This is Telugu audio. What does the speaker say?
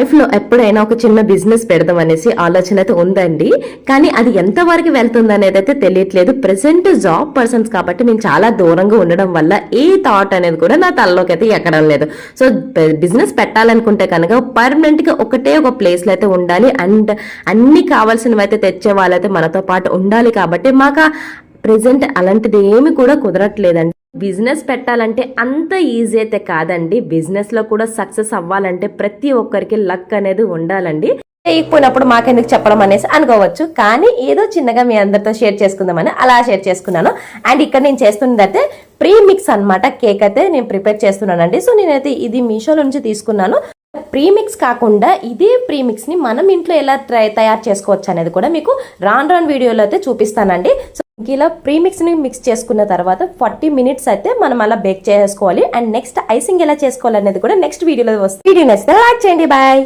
లైఫ్లో ఎప్పుడైనా ఒక చిన్న బిజినెస్ పెడదాం అనేసి ఆలోచన అయితే ఉందండి. కానీ అది ఎంత వరకు వెళ్తుంది అనేది అయితే తెలియట్లేదు. ప్రెసెంట్ జాబ్ పర్సన్స్ కాబట్టి నేను చాలా దూరంగా ఉండడం వల్ల ఏ థాట్ అనేది కూడా నా తలలోకి అయితే ఎక్కడం లేదు. సో బిజినెస్ పెట్టాలనుకుంటే కనుక పర్మనెంట్గా ఒకటే ఒక ప్లేస్లో అయితే ఉండాలి. అండ్ అన్ని కావాల్సినవి అయితే తెచ్చే వాళ్ళైతే మనతో పాటు ఉండాలి కాబట్టి మాకు ప్రెసెంట్ అలాంటిది ఏమి కూడా కుదరట్లేదండి. బిజినెస్ పెట్టాలంటే అంత ఈజీ అయితే కాదండి. బిజినెస్లో కూడా సక్సెస్ అవ్వాలంటే ప్రతి ఒక్కరికి లక్ అనేది ఉండాలండి. చేయకపోయినప్పుడు మాకెందుకు చెప్పడం అనేసి అనుకోవచ్చు. కానీ ఏదో చిన్నగా మీ అందరితో షేర్ చేసుకుందామని అలా షేర్ చేసుకున్నాను. అండ్ ఇక్కడ నేను చేస్తున్నది అయితే ప్రీ మిక్స్ అనమాట కేక్ అయితే నేను ప్రిపేర్ చేస్తున్నానండి. సో నేనైతే ఇది మీషో నుంచి తీసుకున్నాను. ప్రీమిక్స్ కాకుండా ఇదే ప్రీమిక్స్ని మనం ఇంట్లో ఎలా ట్రై తయారు చేసుకోవచ్చు అనేది కూడా మీకు రాన్ రాన్ వీడియోలో అయితే చూపిస్తానండి. సో ఇలా ప్రీమిక్స్ని మిక్స్ చేసుకున్న తర్వాత ఫార్టీ మినిట్స్ అయితే మనం అలా బేక్ చేసుకోవాలి. అండ్ నెక్స్ట్ ఐసింగ్ ఎలా చేసుకోవాలి అనేది కూడా నెక్స్ట్ వీడియోలో వస్తుంది. వీడియో నచ్చితే లైక్ చేయండి. బాయ్